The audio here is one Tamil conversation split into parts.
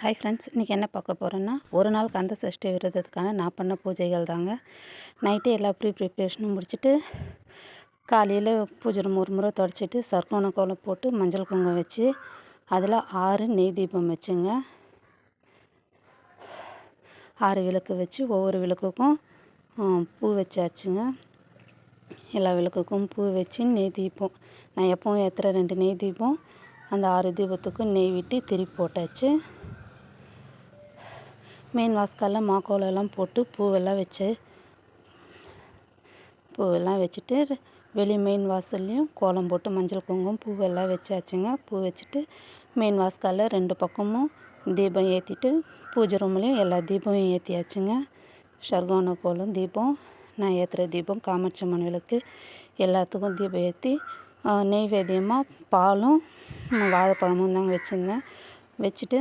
ஹாய் ஃப்ரெண்ட்ஸ் இன்றைக்கி என்ன பார்க்க போகிறோன்னா ஒரு நாள் கந்த சஷ்டி விரதத்துக்கான நான் பண்ண பூஜைகள் தாங்க. நைட்டு எல்லா ப்ரீ ப்ரிப்ரேஷனும் முடிச்சுட்டு காலையில் பூஜை ஒரு முறை தொடச்சிட்டு சர்க்கோண கோலம் போட்டு மஞ்சள் குங்குமம் வச்சு அதில் ஆறு நெய் தீபம் வச்சுங்க. ஆறு விளக்கு வச்சு ஒவ்வொரு விளக்குக்கும் பூ வச்சாச்சுங்க. எல்லா விளக்குக்கும் பூ வச்சு நெய் தீபம். நான் எப்போவும் ஏற்றுற ரெண்டு நெய் தீபம். அந்த ஆறு தீபத்துக்கும் நெய் விட்டு திருப்பி போட்டாச்சு. மெயின் வாஸ்காலில் மாக்கோலெல்லாம் போட்டு பூவெல்லாம் வச்சு பூவெல்லாம் வச்சுட்டு வெளி மெயின் வாசல்லையும் கோலம் போட்டு மஞ்சள் குங்குமம் பூவெல்லாம் வச்சாச்சுங்க. பூ வச்சுட்டு மெயின் வாஸ்காலில் ரெண்டு பக்கமும் தீபம் ஏற்றிட்டு பூஜை ரூம்லேயும் எல்லா தீபமும் ஏற்றியாச்சுங்க ஷர்கோன கோலம் தீபம் நான் ஏற்றுற தீபம் காமாட்சி அம்மன் விளக்கு எல்லாத்துக்கும் தீபம் ஏற்றி நெய்வேத்தியமாக பாலும் வாழைப்பழமும் தாங்க வச்சுருந்தேன் வச்சுட்டு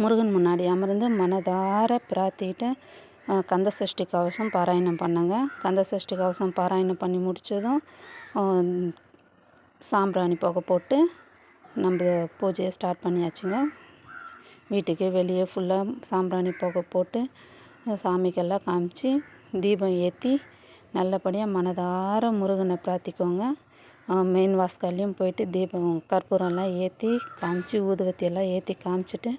முருகன் முன்னாடி அமர்ந்து மனதார பிரார்த்திட்டு கந்த சஷ்டி கவசம் பாராயணம் பண்ணேங்க. கந்த சஷ்டி கவசம் பாராயணம் பண்ணி முடித்ததும் சாம்பிராணி புகை போட்டு நம்ம பூஜையை ஸ்டார்ட் பண்ணியாச்சுங்க. வீட்டுக்கு வெளியே ஃபுல்லாக சாம்பிராணி புகை போட்டு சாமிக்கெல்லாம் காமிச்சு தீபம் ஏற்றி நல்லபடியாக மனதார முருகனை பிரார்த்திக்கோங்க. மெயின் வாஸ்கால்லையும் போயிட்டு தீபம் கற்பூரம்லாம் ஏற்றி காமிச்சு ஊதுவத்தியெல்லாம் ஏற்றி காமிச்சிட்டு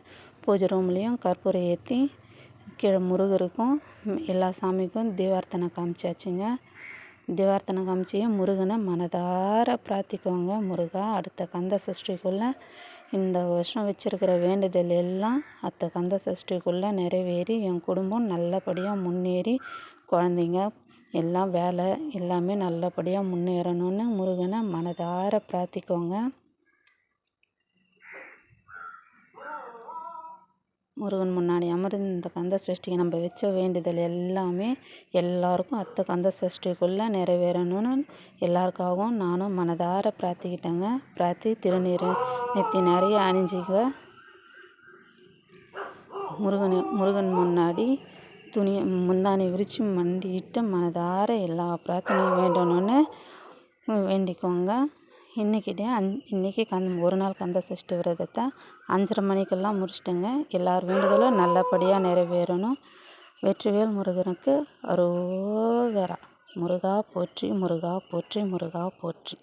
பூஜை ரூம்லேயும் கற்பூரம் ஏற்றி கீழே முருகருக்கும் எல்லா சாமிக்கும் தீவார்த்தனை காமிச்சாச்சுங்க. தீவார்த்தனை காமிச்சியும் முருகனை மனதார பிரார்த்திக்கோங்க முருகா அடுத்த கந்த சஷ்டிக்குள்ளே இந்த வருஷம் வச்சுருக்கிற வேண்டுதல் எல்லாம் அத்த கந்த சஷ்டிக்குள்ளே நிறைவேறி என் குடும்பம் நல்லபடியாக முன்னேறி குழந்தைங்க எல்லாம் வேலை எல்லாமே நல்லபடியாக முன்னேறணும்னு முருகனை மனதார பிரார்த்திக்கோங்க முருகன் முன்னாடி அமர்ந்து இந்த கந்த சஷ்டிக்கு நம்ம வச்ச வேண்டுதல் எல்லாமே எல்லாருக்கும் அத்த கந்த சஷ்டிக்குள்ளே நிறைவேறணும்னு எல்லாருக்காகவும் நானும் மனதார பிரார்த்திக்கிட்டேங்க. பிரார்த்தி திருநீர் நெத்தி நிறைய அணிஞ்சிக்க. முருகன் முருகன் முன்னாடி துணி முந்தானி விரித்து மண்டிட்டு மனதார எல்லா பிரார்த்தனையும் வேண்டணும்னு வேண்டிக்கோங்க. இன்றைக்கிட்டே அந் இன்றைக்கி கந் ஒரு நாள் கந்த சஷ்டி விரதத்தை அஞ்சரை மணிக்கெல்லாம் முடிச்சிட்டேங்க. எல்லார் வேண்டுதலும் நல்லபடியாக நிறைவேறணும். வெற்றிவேல் முருகனுக்கு அரோகரா. முருகா போற்றி முருகா போற்றி முருகா போற்றி.